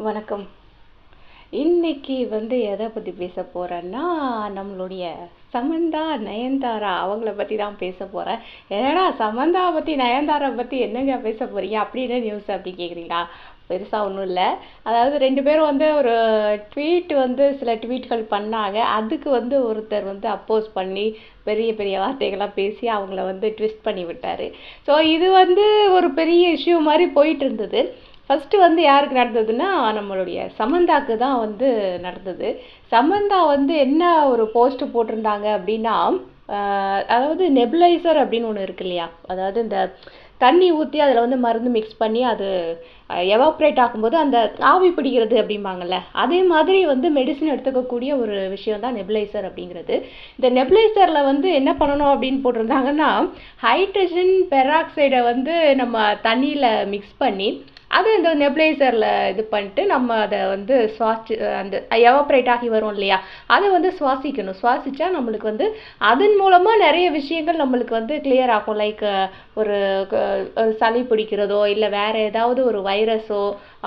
வணக்கம். இன்னைக்கு வந்து எதை பற்றி பேச போகிறேன்னா நம்மளுடைய சமந்தா நயன்தாரா அவங்கள பற்றி தான் பேச போகிறேன் என்னடா சமந்தா பற்றி நயன்தாரா பற்றி என்னங்க பேச போகிறீங்க அப்படின்னு நியூஸ் அப்படி கேட்குறீங்களா பெருசாக ஒன்றும் இல்லை. அதாவது ரெண்டு பேரும் வந்து ஒரு ட்வீட் வந்து சில ட்வீட்கள் பண்ணாங்க. அதுக்கு வந்து ஒருத்தர் வந்து அப்போஸ் பண்ணி பெரிய பெரிய வார்த்தைகள்லாம் பேசி அவங்கள வந்து ட்விஸ்ட் பண்ணி விட்டார். ஸோ இது வந்து ஒரு பெரிய இஷ்யூ மாதிரி போயிட்டு இருந்தது. ஃபஸ்ட்டு வந்து யாருக்கு நடந்ததுன்னா நம்மளுடைய சமந்தாக்கு தான் வந்து நடந்தது. சமந்தா வந்து என்ன ஒரு போஸ்ட் போட்டிருந்தாங்க அப்படின்னா அதாவது நெபுலைசர் அப்படின்னு ஒன்று இருக்கு இல்லையா? அதாவது இந்த தண்ணி ஊற்றி அதில் வந்து மருந்து மிக்ஸ் பண்ணி அது எவாப்ரேட் ஆகும்போது அந்த ஆவி பிடிக்கிறது அப்படிம்பாங்கல்ல? அதே மாதிரி வந்து மெடிசன் எடுத்துக்கக்கூடிய ஒரு விஷயம் தான் நெபுலைசர் அப்படிங்கிறது. இந்த நெபுலைசரில் வந்து என்ன பண்ணணும் அப்படின்னு போட்டிருந்தாங்கன்னா ஹைட்ரஜன் பெராக்சைடை வந்து நம்ம தண்ணியில் மிக்ஸ் பண்ணி அது இந்த நெபுலைசரில் இது பண்ணிட்டு நம்ம அதை வந்து சுவாசி அந்த எவாப்ரேட் ஆகி வரும் இல்லையா? அதை வந்து சுவாசிக்கணும். சுவாசித்தா நம்மளுக்கு வந்து அதன் மூலமாக நிறைய விஷயங்கள் நம்மளுக்கு வந்து கிளியர் ஆகும். லைக் ஒரு சளி பிடிக்கிறதோ இல்லை வேறு ஏதாவது ஒரு வைரஸோ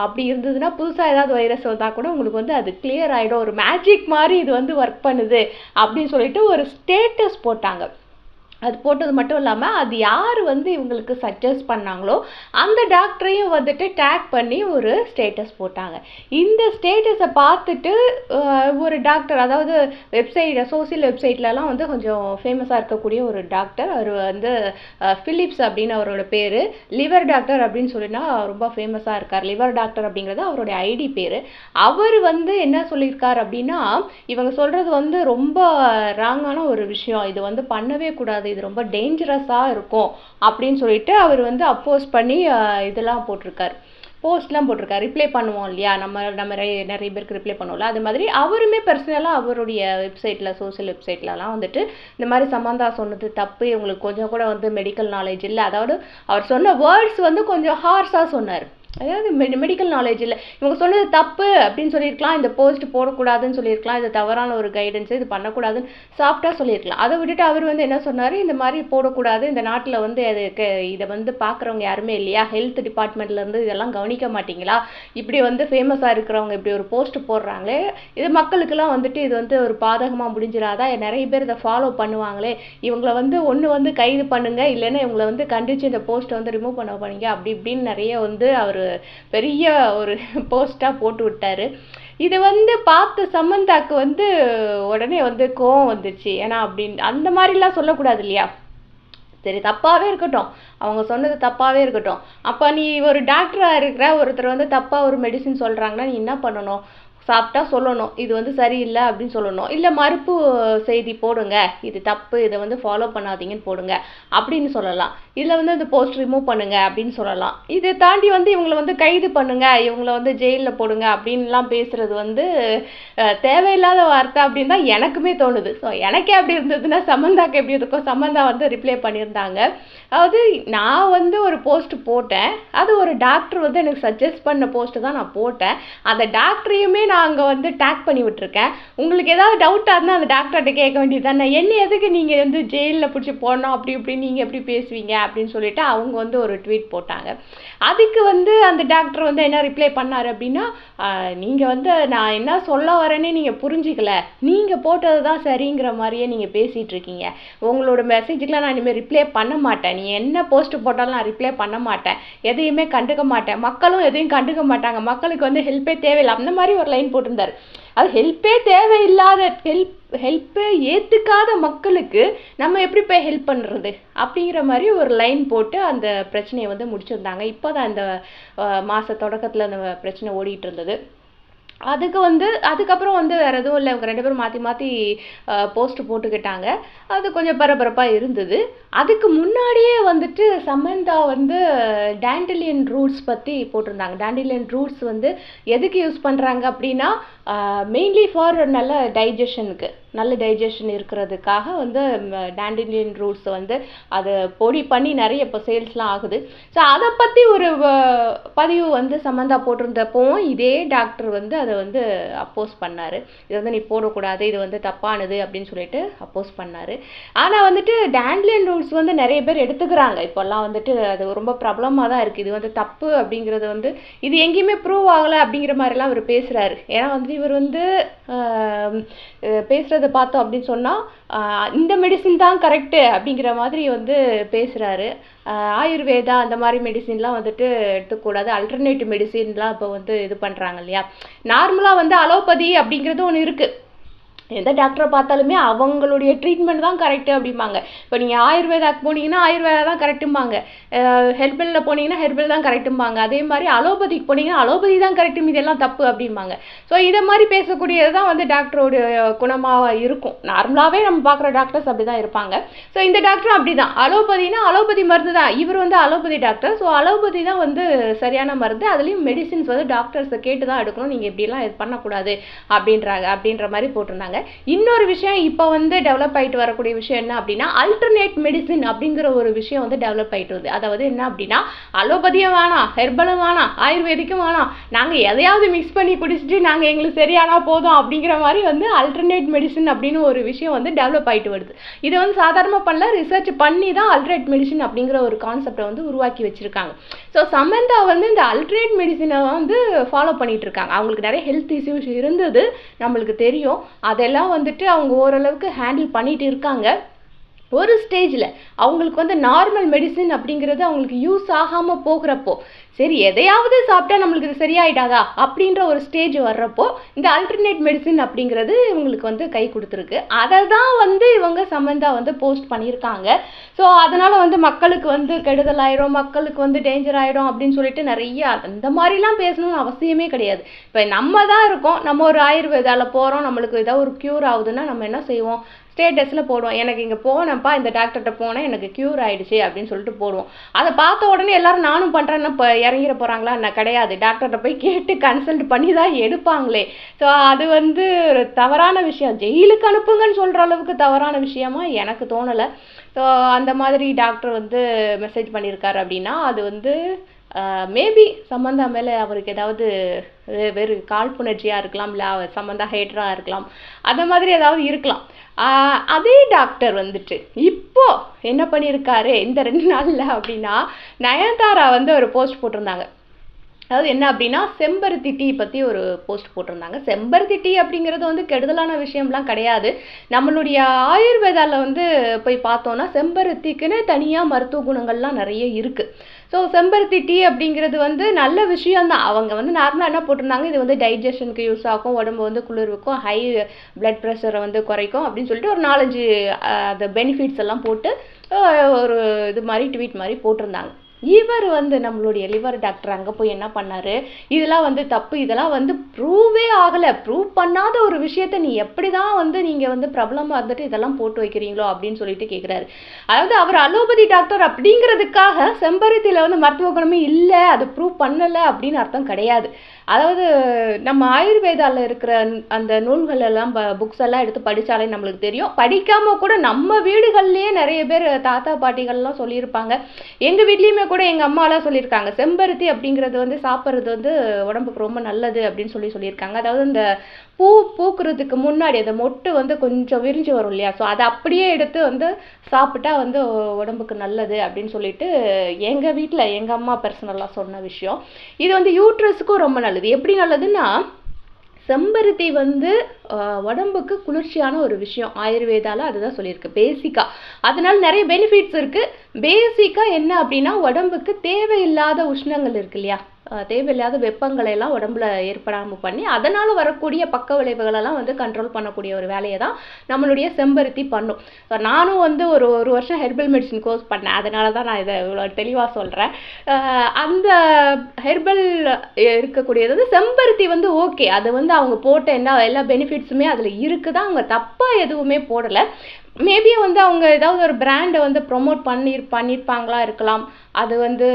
அப்படி இருந்ததுன்னா புதுசாக ஏதாவது வைரஸ் வந்தால் கூட உங்களுக்கு வந்து அது கிளியர் ஆகிடும் ஒரு மேஜிக் மாதிரி இது வந்து ஒர்க் பண்ணுது அப்படின்னு சொல்லிட்டு ஒரு ஸ்டேட்டஸ் போட்டாங்க. அது போட்டது மட்டும் இல்லாமல் அது யார் வந்து இவங்களுக்கு சஜஸ்ட் பண்ணாங்களோ அந்த டாக்டரையும் வந்துட்டு டேக் பண்ணி ஒரு ஸ்டேட்டஸ் போட்டாங்க. இந்த ஸ்டேட்டஸை பார்த்துட்டு ஒரு டாக்டர் அதாவது வெப்சைட் சோசியல் வெப்சைட்லலாம் வந்து கொஞ்சம் ஃபேமஸாக இருக்கக்கூடிய ஒரு டாக்டர் அவர் வந்து ஃபிலிப்ஸ் அப்படின்னு அவரோட பேர். லிவர் டாக்டர் அப்படின்னு சொல்லினா ரொம்ப ஃபேமஸாக இருக்கார். லிவர் டாக்டர் அப்படிங்கிறது அவருடைய ஐடி பேர். அவர் வந்து என்ன சொல்லியிருக்கார் அப்படின்னா இவங்க சொல்கிறது வந்து ரொம்ப ராங்கான ஒரு விஷயம். இது வந்து பண்ணவே கூடாது. இது ரொம்ப டேஞ்சரஸாக இருக்கும் அப்படின்னு சொல்லிட்டு அவர் வந்து அப்போஸ் பண்ணி இதெல்லாம் போட்டிருக்காரு. போஸ்ட்லாம் போட்டிருக்காரு. ரிப்ளை பண்ணுவோம் இல்லையா? நம்ம நம்ம நிறைய நிறைய பேருக்கு ரிப்ளை பண்ணுவோம்ல. அது மாதிரி அவருமே பர்சனலாக அவருடைய வெப்சைட்டில் சோஷியல் வெப்சைட்லலாம் வந்துட்டு இந்த மாதிரி சமந்தா சொன்னது தப்பு. இவங்களுக்கு கொஞ்சம் கூட வந்து மெடிக்கல் நாலேஜ் இல்லை. அதாவது அவர் சொன்ன வேர்ட்ஸ் வந்து கொஞ்சம் ஹார்ஸாக சொன்னார். அதாவது மெடி மெடிக்கல் நாலேஜ் இல்லை. இவங்க சொன்னது தப்பு அப்படின்னு சொல்லியிருக்கலாம். இந்த போஸ்ட் போடக்கூடாதுன்னு சொல்லியிருக்கலாம். இது தவறான ஒரு கைடன்ஸ் இது பண்ணக்கூடாதுன்னு சாஃப்டாக சொல்லியிருக்கலாம். அதை விட்டுட்டு அவர் வந்து என்ன சொன்னார்? இந்த மாதிரி போடக்கூடாது. இந்த நாட்டில் வந்து அதுக்கு இதை வந்து பார்க்குறவங்க யாருமே இல்லையா? ஹெல்த் டிபார்ட்மெண்ட்லேருந்து இதெல்லாம் கவனிக்க மாட்டிங்களா? இப்படி வந்து ஃபேமஸாக இருக்கிறவங்க இப்படி ஒரு போஸ்ட் போடுறாங்களே. இது மக்களுக்கெல்லாம் வந்துட்டு இது வந்து ஒரு பாதகமாக முடிஞ்சிடாதா? நிறைய பேர் இதை ஃபாலோ பண்ணுவாங்களே. இவங்கள வந்து ஒன்று வந்து கைது பண்ணுங்க. இல்லைன்னா இவங்களை வந்து கண்டித்து இந்த போஸ்ட்டை வந்து ரிமூவ் பண்ண போனீங்க அப்படி இப்படின்னு நிறைய வந்து அவர் பெரிய ஒரு போஸ்ட்டாக போட்டு விட்டாரு. இது வந்து பார்த்த சமந்தாக்கு வந்து உடனே வந்து கோவம் வந்துச்சு ஏன்னா அப்படின்னு அந்த மாதிரிலாம் சொல்லக்கூடாது இல்லையா? சரி தப்பாகவே இருக்கட்டும். அவங்க சொன்னது தப்பாகவே இருக்கட்டும். அப்போ நீ ஒரு டாக்டராக இருக்கிற ஒருத்தர் வந்து தப்பாக ஒரு மெடிசின் சொல்கிறாங்கன்னா நீ என்ன பண்ணணும்? சாப்பிட்டா சொல்லணும் இது வந்து சரியில்லை அப்படின்னு சொல்லணும். இல்லை மறுப்பு செய்தி போடுங்க இது தப்பு இதை வந்து ஃபாலோ பண்ணாதீங்கன்னு போடுங்க அப்படின்னு சொல்லலாம். இதில் வந்து இந்த போஸ்ட் ரிமூவ் பண்ணுங்க அப்படின்னு சொல்லலாம். இதை தாண்டி வந்து இவங்களை வந்து கைது பண்ணுங்க இவங்கள வந்து ஜெயிலில் போடுங்க அப்படின்லாம் பேசுறது வந்து தேவையில்லாத வார்த்தை அப்படின்னு தான் எனக்குமே தோணுது. ஸோ எனக்கே அப்படி இருந்ததுன்னா சமந்தாக்கு எப்படி இருக்கோ சமந்தா வந்து ரிப்ளை பண்ணியிருந்தாங்க. அதாவது நான் வந்து ஒரு போஸ்ட் போட்டேன். அது ஒரு டாக்டர் வந்து எனக்கு சஜஸ்ட் பண்ண போஸ்ட்டு தான் நான் போட்டேன். அந்த டாக்டரையுமே நான் அங்கே வந்து டேக் பண்ணி விட்டுருக்கேன். உங்களுக்கு ஏதாவது டவுட்டாக இருந்தால் அந்த டாக்டர்கிட்ட கேட்க வேண்டியது தானே. என்ன எதுக்கு நீங்கள் வந்து ஜெயிலில் பிடிச்சி போடணும்? அப்படி இப்படி நீங்கள் எப்படி பேசுவீங்க? அப்படின்னு சொல்லிட்டு அவங்க வந்து ஒரு ட்வீட் போட்டாங்க. அதுக்கு வந்து அந்த டாக்டர் வந்து என்ன ரிப்ளை பண்ணார் அப்படின்னா நீங்கள் வந்து நான் என்ன சொல்ல வரேனே நீங்கள் புரிஞ்சிக்கல. நீங்கள் போட்டது தான் சரிங்கிற மாதிரியே நீங்கள் பேசிகிட்டு இருக்கீங்க. உங்களோட மெசேஜுக்கெலாம் நான் இனிமேல் ரிப்ளை பண்ண மாட்டேன். நீ என்ன போஸ்ட் போட்டாலும் நான் ரிப்ளை பண்ண மாட்டேன். எதையுமே கண்டுக்க மாட்டேன். மக்களும் எதையும் கண்டுக்க மாட்டாங்க. மக்களுக்கு வந்து ஹெல்ப்பே தேவையில்லை. அந்த மாதிரி ஒரு லைன் போட்டிருந்தாரு. அது ஹெல்ப்பே தேவையில்லாத ஹெல்ப் ஹெல்ப்பே ஏற்றுக்காத மக்களுக்கு நம்ம எப்படி போய் ஹெல்ப் பண்ணுறது அப்படிங்கிற மாதிரி ஒரு லைன் போட்டு அந்த பிரச்சனையை வந்து முடிச்சிருந்தாங்க. இப்போ தான் அந்த மாத மாச தொடக்கத்தில் அந்த பிரச்சனை ஓடிட்டு இருந்தது. அதுக்கு வந்து அதுக்கப்புறம் வந்து வேறு எதுவும் இல்லை. இவங்க ரெண்டு பேரும் மாற்றி மாற்றி போஸ்ட் போட்டுக்கிட்டாங்க. அது கொஞ்சம் பரபரப்பாக இருந்தது. அதுக்கு முன்னாடியே வந்துட்டு சமந்தா வந்து டேண்டிலியன் ரூட்ஸ் பற்றி போட்டிருந்தாங்க. டேண்டிலியன் ரூட்ஸ் வந்து எதுக்கு யூஸ் பண்ணுறாங்க அப்படின்னா மெயின்லி ஃபார் நல்ல டைஜஷனுக்கு நல்ல டைஜஷன் இருக்கிறதுக்காக வந்து டேண்டிலியன் ரூட்ஸ் வந்து அதை பொடி பண்ணி நிறைய இப்போ சேல்ஸ்லாம் ஆகுது. ஸோ அதை பற்றி ஒரு வ- பதிவு வந்து சம்மந்தா போட்டிருந்தப்பவும் இதே டாக்டர் வந்து அதை வந்து அப்போஸ் பண்ணார். இது வந்து நீ போடக்கூடாது இது வந்து தப்பானது அப்படின்னு சொல்லிட்டு அப்போஸ் பண்ணார். ஆனால் வந்துட்டு டேண்ட்லியன் ரூட்ஸ் வந்து நிறைய பேர் எடுத்துக்கிறாங்க. இப்போல்லாம் வந்துட்டு அது ரொம்ப பிரபலமாக தான் இருக்குது இது வந்து தப்பு அப்படிங்கிறது வந்து இது எங்கேயுமே ப்ரூவ் ஆகலை அப்படிங்கிற மாதிரிலாம் அவர் பேசுகிறாரு ஏன்னா வந்து இவர் வந்து பேசுகிறது அஹ், பார்த்தோம் அப்படின்னு சொன்னால் இந்த மெடிசின் தான் கரெக்டு அப்படிங்கிற மாதிரி வந்து பேசுகிறாரு ஆயுர்வேதா அந்த மாதிரி மெடிசின்லாம் வந்துட்டு எடுத்துக்கூடாது. அல்டர்னேட்டிவ் மெடிசின்லாம் இப்போ வந்து இது பண்ணுறாங்க இல்லையா? நார்மலாக வந்து அலோபதி அப்படிங்கிறது ஒன்று இருக்குது எந்த டாக்டரை பார்த்தாலுமே அவங்களுடைய ட்ரீட்மெண்ட் தான் கரெக்டு அப்படிம்பாங்க. இப்போ நீங்கள் ஆயுர்வேதாக்கு போனீங்கன்னா ஆயுர்வேதா தான் கரெக்டும்பாங்க ஹெர்பலில் போனீங்கன்னா ஹெர்பல் தான் கரெக்டும்பாங்க அதே மாதிரி அலோபதிக்கு போனீங்கன்னா அலோபதி தான் கரெக்டும் இதெல்லாம் தப்பு அப்படிம்பாங்க. ஸோ இதை மாதிரி பேசக்கூடியது தான் வந்து டாக்டரோட குணமாக இருக்கும். நார்மலாகவே நம்ம பார்க்குற டாக்டர்ஸ் அப்படி தான் இருப்பாங்க. ஸோ இந்த டாக்டரும் அப்படி தான் அலோபதினா அலோபதி மருந்து தான். இவர் வந்து அலோபதி டாக்டர் ஸோ அலோபதி தான் வந்து சரியான மருந்து. அதுலேயும் மெடிசின்ஸ் வந்து டாக்டர்ஸை கேட்டு தான் எடுக்கணும். நீங்கள் இப்படிலாம் இது பண்ணக்கூடாது அப்படின்றாங்க அப்படின்ற மாதிரி போட்டிருந்தாங்க. இன்னொரு விஷயம் இப்போ வந்து டெவலப் ஆயிட்டு வரக்கூடிய விஷயம் என்ன அப்படின்னா அல்டர்னேட் மெடிசின் அப்படிங்கிற ஒரு விஷயம் வந்து டெவலப் ஆயிட்டு வருது. அதாவது என்ன அப்படின்னா அலோபதியும் வேணாம் ஹெர்பலும் வேணாம் ஆயுர்வேதிக்கும் வேணாம். நாங்கள் எதையாவது மிக்ஸ் பண்ணி குடிச்சிட்டு நாங்கள் எங்களுக்கு சரியானா போதும் அப்படிங்கிற மாதிரி வந்து அல்டர்னேட் மெடிசின் அப்படின்னு ஒரு விஷயம் வந்து டெவலப் ஆயிட்டு வருது. இதை வந்து சாதாரணமாக பண்ணல ரிசர்ச் பண்ணி தான் அல்டர்னேட் மெடிசின் அப்படிங்கிற ஒரு கான்செப்டை வந்து உருவாக்கி வச்சிருக்காங்க. ஸோ சமந்தா வந்து இந்த அல்டர்னேட் மெடிசினை வந்து ஃபாலோ பண்ணிகிட்டு இருக்காங்க. அவங்களுக்கு நிறைய ஹெல்த் இஷ்யூஸ் இருந்தது நம்மளுக்கு தெரியும். அதை அதெல்லாம் வந்துட்டு அவங்க ஓரளவுக்கு ஹேண்டில் பண்ணிட்டு இருக்காங்க. ஒரு ஸ்டேஜில் அவங்களுக்கு வந்து நார்மல் மெடிசின் அப்படிங்கிறது அவங்களுக்கு யூஸ் ஆகாமல் போகிறப்போ சரி எதையாவது சாப்பிட்டா நம்மளுக்கு இது சரியாயிடாதா அப்படின்ற ஒரு ஸ்டேஜ் வர்றப்போ இந்த அல்டர்னேட் மெடிசின் அப்படிங்கிறது இவங்களுக்கு வந்து கை கொடுத்துருக்கு. அதை தான் வந்து இவங்க சம்மந்தா வந்து போஸ்ட் பண்ணியிருக்காங்க. ஸோ அதனால் வந்து மக்களுக்கு வந்து கெடுதல் ஆயிரும் மக்களுக்கு வந்து டேஞ்சர் ஆயிரும் அப்படின்னு சொல்லிட்டு நிறைய அந்த மாதிரிலாம் பேசணும்னு அவசியமே கிடையாது. இப்போ நம்ம தான் இருக்கோம் நம்ம ஒரு ஆயுர்வேதாவில் போகிறோம் நம்மளுக்கு ஏதாவது ஒரு க்யூர் ஆகுதுன்னா நம்ம என்ன செய்வோம்? ஸ்டேட்டஸில் போடுவோம் எனக்கு இங்கே போனேன்ப்பா இந்த டாக்டர்கிட்ட போனேன் எனக்கு க்யூர் ஆகிடுச்சு அப்படின்னு சொல்லிட்டு போடுவோம். அதை பார்த்த உடனே எல்லாரும் நானும் பண்ணுறேன்னா இப்போ இறங்கிட போகிறாங்களா நான் கிடையாது. டாக்டர்கிட்ட போய் கேட்டு கன்சல்ட் பண்ணி தான் எடுப்பாங்களே. ஸோ அது வந்து ஒரு தவறான விஷயம். ஜெயிலுக்கு அனுப்புங்கன்னு சொல்கிற அளவுக்கு தவறான விஷயமா எனக்கு தோணலை. ஸோ அந்த மாதிரி டாக்டர் வந்து மெசேஜ் பண்ணியிருக்காரு அப்படின்னா அது வந்து மேபி சம்மந்தா மேலே அவருக்கு ஏதாவது வெறும் காழ்ப்புணர்ச்சியாக இருக்கலாம் இல்லை அவர் சம்மந்தா ஹேட்டராக இருக்கலாம் அந்த மாதிரி ஏதாவது இருக்கலாம். அதே டாக்டர் வந்துட்டு இப்போ என்ன பண்ணியிருக்காரு இந்த ரெண்டு நாளில் அப்படின்னா நயன்தாரா வந்து ஒரு போஸ்ட் போட்டிருந்தாங்க. அதாவது என்ன அப்படின்னா செம்பருத்தி டீ பற்றி ஒரு போஸ்ட் போட்டிருந்தாங்க. செம்பருத்தி டீ அப்படிங்கிறது வந்து கெடுதலான விஷயம்லாம் கிடையாது. நம்மளுடைய ஆயுர்வேதாவில் வந்து போய் பார்த்தோன்னா செம்பருத்திக்குன்னு தனியாக மருத்துவ குணங்கள்லாம் நிறைய இருக்குது ஸோ செம்பருத்தி டீ அப்படிங்கிறது வந்து நல்ல விஷயம்தான். அவங்க வந்து நார்மலாக என்ன போட்டிருந்தாங்க? இது வந்து டைஜஷனுக்கு யூஸ் ஆகும் உடம்பு வந்து குளிர்வுக்கும் ஹை பிளட் ப்ரெஷரை வந்து குறைக்கும் அப்படின்னு சொல்லிட்டு ஒரு நாலஞ்சு அந்த பெனிஃபிட்ஸ் எல்லாம் போட்டு ஒரு இது மாதிரி ட்வீட் மாதிரி போட்டிருந்தாங்க. இவர் வந்து நம்மளுடைய லிவர் டாக்டர் அங்கே போய் என்ன பண்ணாரு? இதெல்லாம் வந்து தப்பு. இதெல்லாம் வந்து ப்ரூவே ஆகலை. ப்ரூவ் பண்ணாத ஒரு விஷயத்த நீ எப்படி தான் வந்து நீங்கள் வந்து பிரபலமாக இருந்துட்டு இதெல்லாம் போட்டு வைக்கிறீங்களோ அப்படின்னு சொல்லிட்டு கேட்குறாரு அதாவது அவர் அலோபதி டாக்டர் அப்படிங்கிறதுக்காக செம்பருத்தியில் வந்து மருத்துவ குணமே இல்லை அது ப்ரூவ் பண்ணலை அப்படின்னு அர்த்தம் கிடையாது. அதாவது நம்ம ஆயுர்வேதாவில் இருக்கிற அந்த நூல்கள் எல்லாம் புக்ஸ் எல்லாம் எடுத்து படித்தாலே நம்மளுக்கு தெரியும். படிக்காமல் கூட நம்ம வீடுகள்லேயே நிறைய பேர் தாத்தா பாட்டிகள்லாம் சொல்லியிருப்பாங்க. எங்கள் வீட்லேயுமே கூட எங்கள் அம்மாலாம் சொல்லியிருக்காங்க. செம்பருத்தி அப்படிங்கிறது வந்து சாப்பிட்றது வந்து உடம்புக்கு ரொம்ப நல்லது அப்படின்னு சொல்லி சொல்லியிருக்காங்க. அதாவது இந்த பூ பூக்கிறதுக்கு முன்னாடி அந்த மொட்டு வந்து கொஞ்சம் விரிஞ்சு வரும் இல்லையா? ஸோ அதை அப்படியே எடுத்து வந்து சாப்பிட்டா வந்து உடம்புக்கு நல்லது அப்படின்னு சொல்லிட்டு எங்கள் வீட்டில் எங்கள் அம்மா பர்சனலாக சொன்ன விஷயம். இது வந்து யூட்ரஸுக்கும் ரொம்ப நல்லது. எப்படி நல்லதுன்னா செம்பருத்தி வந்து உடம்புக்கு குளிர்ச்சியான ஒரு விஷயம். ஆயுர்வேதால அதுதான் சொல்லியிருக்கு. பேசிக்காக அதனால நிறைய பெனிஃபிட்ஸ் இருக்குது பேசிக்காக என்ன அப்படின்னா உடம்புக்கு தேவையில்லாத உஷ்ணங்கள் இருக்கு இல்லையா? தேவையில்லாத வெப்பங்களை எல்லாம் உடம்புல ஏற்படாமல் பண்ணி அதனால் வரக்கூடிய பக்க விளைவுகளெல்லாம் வந்து கண்ட்ரோல் பண்ணக்கூடிய ஒரு வேலையை தான் நம்மளுடைய செம்பருத்தி பண்ணும். நானும் வந்து ஒரு ஒரு வருஷம் ஹெர்பல் மெடிசின் கோர்ஸ் பண்ணேன். அதனால தான் நான் இதை இவ்வளோ தெளிவாக சொல்கிறேன் அந்த ஹெர்பல் இருக்கக்கூடியது வந்து செம்பருத்தி வந்து ஓகே அது வந்து அவங்க போட்ட என்ன எல்லா பெனிஃபிட்ஸுமே அதில் இருக்குது? அவங்க தப்பாக எதுவுமே போடலை. மேபி வந்து அவங்க ஏதாவது ஒரு பிராண்டை வந்து ப்ரொமோட் பண்ணி பண்ணியிருப்பாங்களா இருக்கலாம். அது வந்து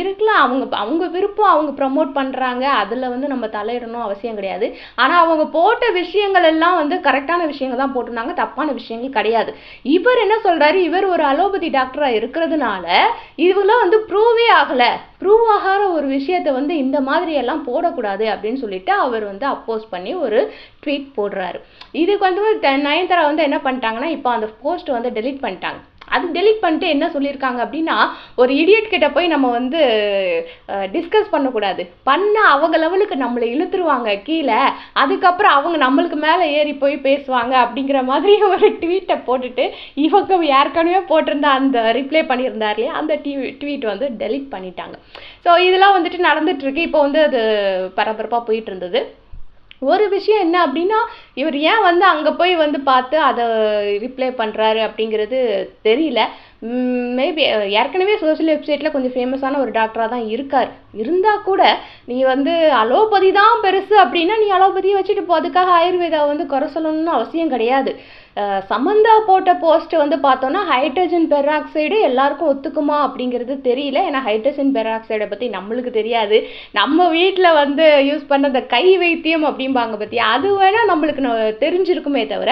இருக்கலாம். அவங்க அவங்க விருப்பம் அவங்க ப்ரமோட் பண்ணுறாங்க அதில் வந்து நம்ம தலையிடணும் அவசியம் கிடையாது. ஆனால் அவங்க போட்ட விஷயங்கள் எல்லாம் வந்து கரெக்டான விஷயங்கள் தான் போட்டிருந்தாங்க. தப்பான விஷயங்கள் கிடையாது. இவர் என்ன சொல்கிறாரு இவர் ஒரு அலோபதி டாக்டராக இருக்கிறதுனால இதுவெல்லாம் வந்து ப்ரூவே ஆகலை. ப்ரூவ் ஆகாத ஒரு விஷயத்த வந்து இந்த மாதிரி எல்லாம் போடக்கூடாது அப்படின்னு சொல்லிட்டு அவர் வந்து அப்போஸ் பண்ணி ஒரு ட்வீட் போடுறாரு. இதுக்கு வந்து த- நயன்தாரா வந்து என்ன பண்ணிட்டாங்கன்னா இப்போ அந்த போஸ்ட் வந்து டெலீட் பண்ணிட்டாங்க. அது டெலிட் பண்ணிட்டு என்ன சொல்லியிருக்காங்க அப்படின்னா ஒரு இடியட் கிட்ட போய் நம்ம வந்து டிஸ்கஸ் பண்ணக்கூடாது. பண்ண அவங்க லெவலுக்கு நம்மளை இழுத்துருவாங்க கீழே. அதுக்கப்புறம் அவங்க நம்மளுக்கு மேலே ஏறி போய் பேசுவாங்க அப்படிங்கிற மாதிரி ஒரு ட்வீட்டை போட்டுட்டு இவங்க ஏற்கனவே போட்டிருந்த அந்த ரிப்ளை பண்ணியிருந்தார் இல்லையா? அந்த டிவி ட்வீட் வந்து டெலிட் பண்ணிட்டாங்க. ஸோ இதெல்லாம் வந்துட்டு நடந்துட்டுருக்கு இப்போ வந்து அது பரபரப்பாக போயிட்டு இருந்தது. ஒரு விஷயம் என்ன அப்படின்னா இவர் ஏன் வந்து அங்கே போய் வந்து பார்த்து அதை ரிப்ளை பண்ணுறாரு அப்படிங்கிறது தெரியல. மேபி ஏற்கனவே சோஷியல் வெப்சைட்டில் கொஞ்சம் ஃபேமஸான ஒரு டாக்டராக தான் இருக்கார். இருந்தால் கூட நீ வந்து அலோபதி தான் பெருசு அப்படின்னா நீ அலோபதியை வச்சுட்டு போ. அதுக்காக ஆயுர்வேதாவை வந்து குறை சொல்லணும்னு அவசியம் கிடையாது. சமந்தா போட்ட போஸ்ட் வந்து பார்த்தோன்னா ஹைட்ரஜன் பெராக்சைடு எல்லாருக்கும் ஒத்துக்குமா அப்படிங்கிறது தெரியல. ஏன்னா ஹைட்ரஜன் பெராக்சைடை பற்றி நம்மளுக்கு தெரியாது. நம்ம வீட்டில் வந்து யூஸ் பண்ண அந்த கை வைத்தியம் அப்படிம்பாங்க பற்றி அது வேணால் நம்மளுக்கு ந- தெரிஞ்சிருக்குமே தவிர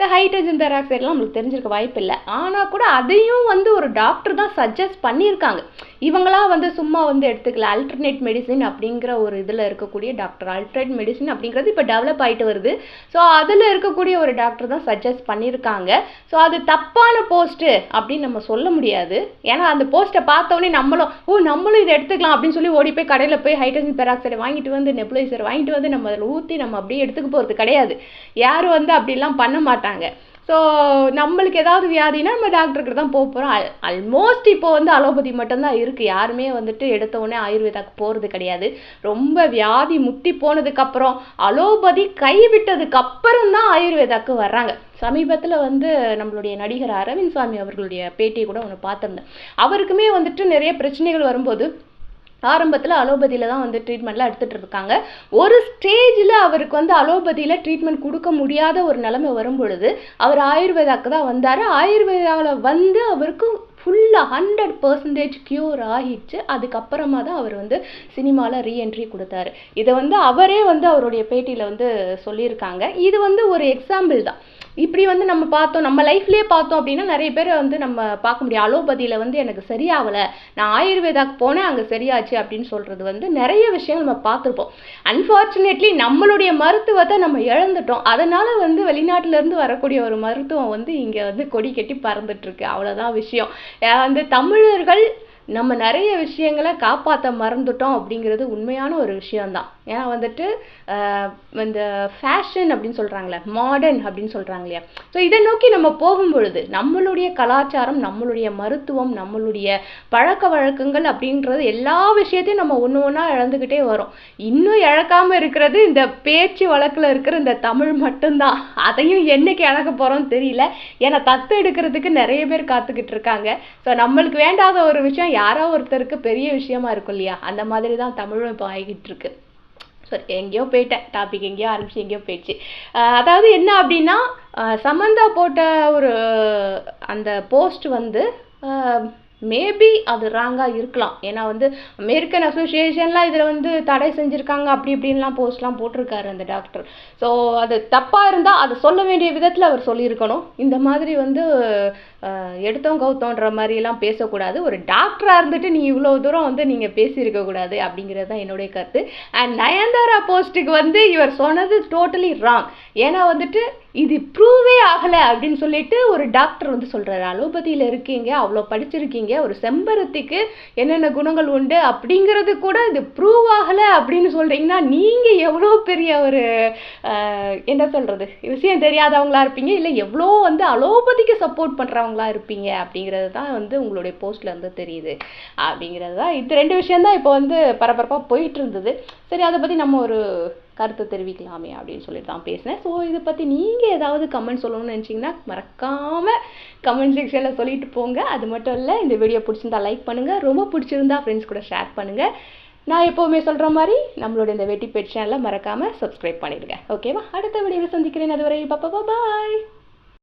இந்த ஹைட்ரஜன் பெராக்சைடெலாம் நம்மளுக்கு தெரிஞ்சிருக்க வாய்ப்பில்லை. ஆனால் கூட அதையும் வந்து ஒரு டாக்டர் தான் சஜஸ்ட் பண்ணியிருக்காங்க. இவங்களாம் வந்து சும்மா வந்து எடுத்துக்கல. அல்டர்னேட் மெடிசின் அப்படிங்கிற ஒரு இதில் இருக்கக்கூடிய டாக்டர் அல்டர்னேட் மெடிசின் அப்படிங்கிறது இப்போ டெவலப் ஆகிட்டு வருது. ஸோ அதில் இருக்கக்கூடிய ஒரு டாக்டர் தான் சஜஸ்ட் பண்ணியிருக்காங்க. ஸோ அது தப்பான போஸ்ட்டு அப்படின்னு நம்ம சொல்ல முடியாது. ஏன்னா அந்த போஸ்ட்டை பார்த்தோன்னே நம்மளும் ஓ நம்மளும் இதை எடுத்துக்கலாம் அப்படின்னு சொல்லி ஓடி போய் கடையில் போய் ஹைட்ரஜன் பெராக்சைடை வாங்கிட்டு வந்து நெபுலைசர் வாங்கிட்டு வந்து நம்ம அதில் ஊற்றி நம்ம அப்படியே எடுத்துக்க போகிறது கிடையாது. யாரும் வந்து அப்படிலாம் பண்ண மாட்டாங்க. ஸோ நம்மளுக்கு ஏதாவது வியாதினா நம்ம டாக்டருக்கு தான் போக போகிறோம் அல் ஆல்மோஸ்ட் இப்போ வந்து அலோபதி மட்டும்தான் இருக்குது யாருமே வந்துட்டு எடுத்த உடனே ஆயுர்வேதாக்கு போகிறது கிடையாது. ரொம்ப வியாதி முத்தி போனதுக்கப்புறம் அலோபதி கைவிட்டதுக்கப்புறம் தான் ஆயுர்வேதாக்கு வர்றாங்க. சமீபத்தில் வந்து நம்மளுடைய நடிகர் அரவிந்த் சாமி அவர்களுடைய பேட்டியை கூட ஒன்று பார்த்துருந்தேன். அவருக்குமே வந்துட்டு நிறைய பிரச்சனைகள் வரும்போது ஆரம்பத்தில் அலோபதியில் தான் வந்து ட்ரீட்மெண்ட்லாம் எடுத்துகிட்டு இருக்காங்க ஒரு ஸ்டேஜில் அவருக்கு வந்து அலோபதியில் ட்ரீட்மெண்ட் கொடுக்க முடியாத ஒரு நிலைமை வரும் பொழுது அவர் ஆயுர்வேதாக்கு தான் வந்தார். ஆயுர்வேதாவில் வந்து அவருக்கு ஃபுல்லாக ஹண்ட்ரட் பர்சன்டேஜ் க்யூர் ஆகிடுச்சு. அதுக்கப்புறமா தான் அவர் வந்து சினிமாவில் ரீஎன்ட்ரி கொடுத்தாரு. இதை வந்து அவரே வந்து அவருடைய பேட்டியில் வந்து சொல்லியிருக்காங்க. இது வந்து ஒரு எக்ஸாம்பிள் தான். இப்படி வந்து நம்ம பார்த்தோம் நம்ம லைஃப்லேயே பார்த்தோம் அப்படின்னா நிறைய பேர் வந்து நம்ம பார்க்க முடியும். அலோபதியில் வந்து எனக்கு சரியாகலை நான் ஆயுர்வேதாக்கு போனேன் அங்கே சரியாச்சு அப்படின்னு சொல்கிறது வந்து நிறைய விஷயங்கள் நம்ம பார்த்துருப்போம். அன்ஃபார்ச்சுனேட்லி நம்மளுடைய மருத்துவத்தை நம்ம இழந்துட்டோம். அதனால் வந்து வெளிநாட்டிலேருந்து வரக்கூடிய ஒரு மருத்துவம் வந்து இங்கே வந்து கொடி கட்டி பறந்துட்டுருக்கு. அவ்வளோதான் விஷயம். வந்து தமிழர்கள் நம்ம நிறைய விஷயங்களை காப்பாற்ற மறந்துட்டோம் அப்படிங்கிறது உண்மையான ஒரு விஷயம்தான். ஏன்னா வந்துட்டு இந்த ஃபேஷன் அப்படின்னு சொல்கிறாங்களே மாடர்ன் அப்படின்னு சொல்கிறாங்க இல்லையா? ஸோ இதை நோக்கி நம்ம போகும் பொழுது நம்மளுடைய கலாச்சாரம் நம்மளுடைய மருத்துவம் நம்மளுடைய பழக்க வழக்கங்கள் அப்படின்றது எல்லா விஷயத்தையும் நம்ம ஒன்று ஒன்றா இழந்துக்கிட்டே வரோம். இன்னும் இழக்காமல் இருக்கிறது இந்த பேச்சு வழக்கில் இருக்கிற இந்த தமிழ் மட்டும்தான். அதையும் என்னைக்கு இழக்க போகிறோம்னு தெரியல. ஏன்னா தத்து எடுக்கிறதுக்கு நிறைய பேர் காத்துக்கிட்டு இருக்காங்க. ஸோ நம்மளுக்கு வேண்டாத ஒரு விஷயம் யாரோ ஒருத்தருக்கு பெரிய விஷயமா இருக்கும் இல்லையா? அந்த மாதிரி தான் தமிழும் இப்போ ஆகிட்டு இருக்கு. சரி எங்கேயோ போயிட்டேன். டாபிக் எங்கேயோ ஆரம்பிச்சு எங்கேயோ போயிடுச்சு. அதாவது என்ன அப்படின்னா சமந்தா போட்ட ஒரு அந்த போஸ்ட் வந்து மேபி அது ராங்காக இருக்கலாம். ஏன்னா வந்து அமெரிக்கன் அசோசியேஷன்லாம் இதில் வந்து தடை செஞ்சுருக்காங்க. அப்படி இப்படின்லாம் போஸ்ட்லாம் போட்டிருக்காரு அந்த டாக்டர் ஸோ அது தப்பாக இருந்தால் அதை சொல்ல வேண்டிய விதத்தில் அவர் சொல்லியிருக்கணும். இந்த மாதிரி வந்து எடுத்தோம் கவுத்தோன்ற மாதிரிலாம் பேசக்கூடாது. ஒரு டாக்டராக இருந்துட்டு நீ இவ்வளோ தூரம் வந்து நீங்கள் பேசியிருக்க கூடாது அப்படிங்கிறது தான் என்னுடைய கருத்து. அண்ட் நயன்தாரா போஸ்ட்டுக்கு வந்து இவர் சொன்னது டோட்டலி ராங் ஏன்னா வந்துட்டு இது ப்ரூவே ஆகலை அப்படின்னு சொல்லிட்டு ஒரு டாக்டர் வந்து சொல்கிறாரு அலோபதியில் இருக்கீங்க அவ்வளோ படிச்சிருக்கீங்க ஒரு செம்பருத்திக்கு என்னென்ன குணங்கள் உண்டு அப்படிங்கிறது கூட இது ப்ரூவ் ஆகலை அப்படின்னு சொல்கிறீங்கன்னா நீங்கள் எவ்வளோ பெரிய ஒரு என்ன சொல்கிறது விஷயம் தெரியாதவங்களா இருப்பீங்க. இல்லை எவ்வளோ வந்து அலோபதிக்கு சப்போர்ட் பண்ணுறவங்களா இருப்பீங்க அப்படிங்கிறது தான் வந்து உங்களுடைய போஸ்ட்ல வந்து தெரியுது. அப்படிங்கிறது தான் இது ரெண்டு விஷயம்தான் இப்போ வந்து பரபரப்பாக போயிட்டு இருந்தது சரி அதை பற்றி நம்ம ஒரு கருத்து தெரிவிக்கலாமே அப்படின்னு சொல்லிட்டு தான் பேசினேன். ஸோ இதை பற்றி நீங்கள் ஏதாவது கமெண்ட் சொல்லணும்னு நினச்சிங்கன்னா மறக்காமல் கமெண்ட் செக்ஷனில் சொல்லிட்டு போங்க. அது மட்டும் இல்லை இந்த வீடியோ பிடிச்சிருந்தா லைக் பண்ணுங்கள் ரொம்ப பிடிச்சிருந்தா ஃப்ரெண்ட்ஸ் கூட ஷேர் பண்ணுங்கள் நான் எப்போவுமே சொல்கிற மாதிரி நம்மளோட இந்த வெட்டி பெட் சேனலை மறக்காமல் சப்ஸ்கிரைப் பண்ணிடுங்க ஓகேவா அடுத்த வீடியோவில் சந்திக்கிறேன். அதுவரை பாப்பா பாய்